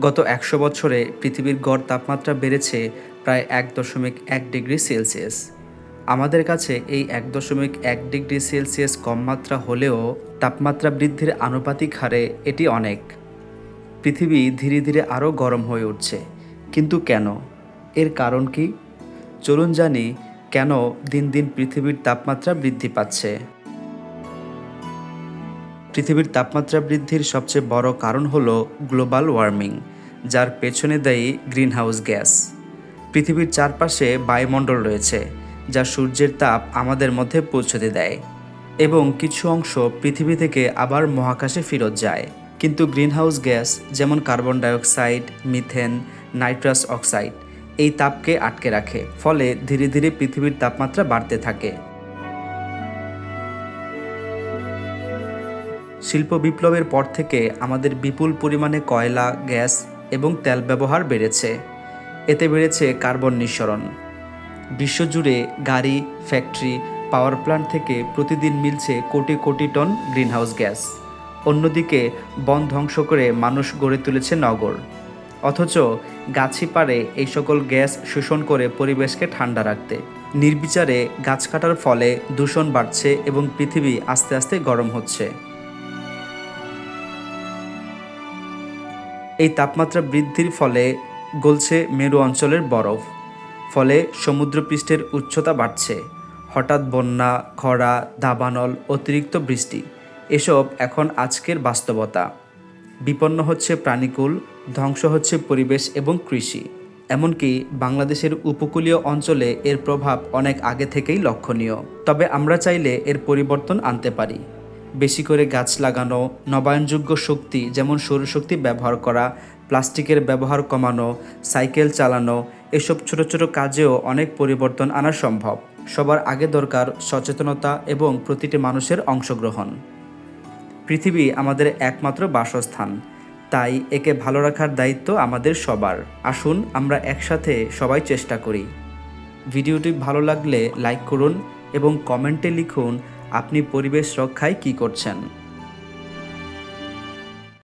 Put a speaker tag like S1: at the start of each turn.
S1: গত একশো বছরে পৃথিবীর গড় তাপমাত্রা বেড়েছে প্রায় এক দশমিক এক ডিগ্রি সেলসিয়াস। আমাদের কাছে এই এক দশমিক এক ডিগ্রি সেলসিয়াস কম মাত্রা হলেও তাপমাত্রা বৃদ্ধির আনুপাতিক হারে এটি অনেক। পৃথিবী ধীরে ধীরে আরও গরম হয়ে উঠছে। কিন্তু কেন? এর কারণ কি? চলুন জানি কেন দিন দিন পৃথিবীর তাপমাত্রা বৃদ্ধি পাচ্ছে। পৃথিবীর তাপমাত্রা বৃদ্ধির সবচেয়ে বড় কারণ হলো গ্লোবাল ওয়ার্মিং। যার পেছনে দেয় গ্রিনহাউস গ্যাস। পৃথিবীর চারপাশে বায়ুমণ্ডল রয়েছে, যা সূর্যের তাপ আমাদের মধ্যে পৌঁছতে দেয় এবং কিছু অংশ পৃথিবী থেকে আবার মহাকাশে ফেরত যায়। কিন্তু গ্রিনহাউস গ্যাস, যেমন carbon dioxide, methane, nitrous oxide, এই তাপকে আটকে রাখে, ফলে ধীরে ধীরে পৃথিবীর তাপমাত্রা বাড়তে থাকে। শিল্প বিপ্লবের পর থেকে আমাদের বিপুল পরিমাণে কয়লা, গ্যাস এবং তেল ব্যবহার বেড়েছে। এতে বেড়েছে কার্বন নিঃসরণ। বিশ্বজুড়ে গাড়ি, ফ্যাক্টরি, পাওয়ার প্ল্যান্ট থেকে প্রতিদিন মিলছে crore crore ton greenhouse gas. অন্যদিকে, বন ধ্বংস করে মানুষ গড়ে তুলেছে নগর। অথচ গাছি পারে এই সকল গ্যাস শোষণ করে পরিবেশকে ঠান্ডা রাখতে। নির্বিচারে গাছ কাটার ফলে দূষণ বাড়ছে এবং পৃথিবী আস্তে আস্তে গরম হচ্ছে। এই তাপমাত্রা বৃদ্ধির ফলে গলছে মেরু অঞ্চলের বরফ। ফলে সমুদ্রপৃষ্ঠের উচ্চতা বাড়ছে। হঠাৎ বন্যা, খরা, দাবানল, অতিরিক্ত বৃষ্টি, এসব এখন আজকের বাস্তবতা। বিপন্ন হচ্ছে প্রাণীকুল, ধ্বংস হচ্ছে পরিবেশ এবং কৃষি। এমনকি বাংলাদেশের উপকূলীয় অঞ্চলে এর প্রভাব অনেক আগে থেকেই লক্ষণীয়। তবে আমরা চাইলে এর পরিবর্তন আনতে পারি। বেশি করে গাছ লাগানো, নবায়নযোগ্য শক্তি যেমন সৌরশক্তি ব্যবহার করা, প্লাস্টিকের ব্যবহার কমানো, সাইকেল চালানো, এসব ছোট ছোট কাজেও অনেক পরিবর্তন আনা সম্ভব। সবার আগে দরকার সচেতনতা এবং প্রতিটি মানুষের অংশগ্রহণ। পৃথিবী আমাদের একমাত্র বাসস্থান। তাই একে ভালো রাখার দায়িত্ব আমাদের সবার। আসুন আমরা একসাথে সবাই চেষ্টা করি। ভিডিওটি ভালো লাগলে লাইক করুন এবং কমেন্টে লিখুন আপনি পরিবেশ রক্ষায় কি করছেন?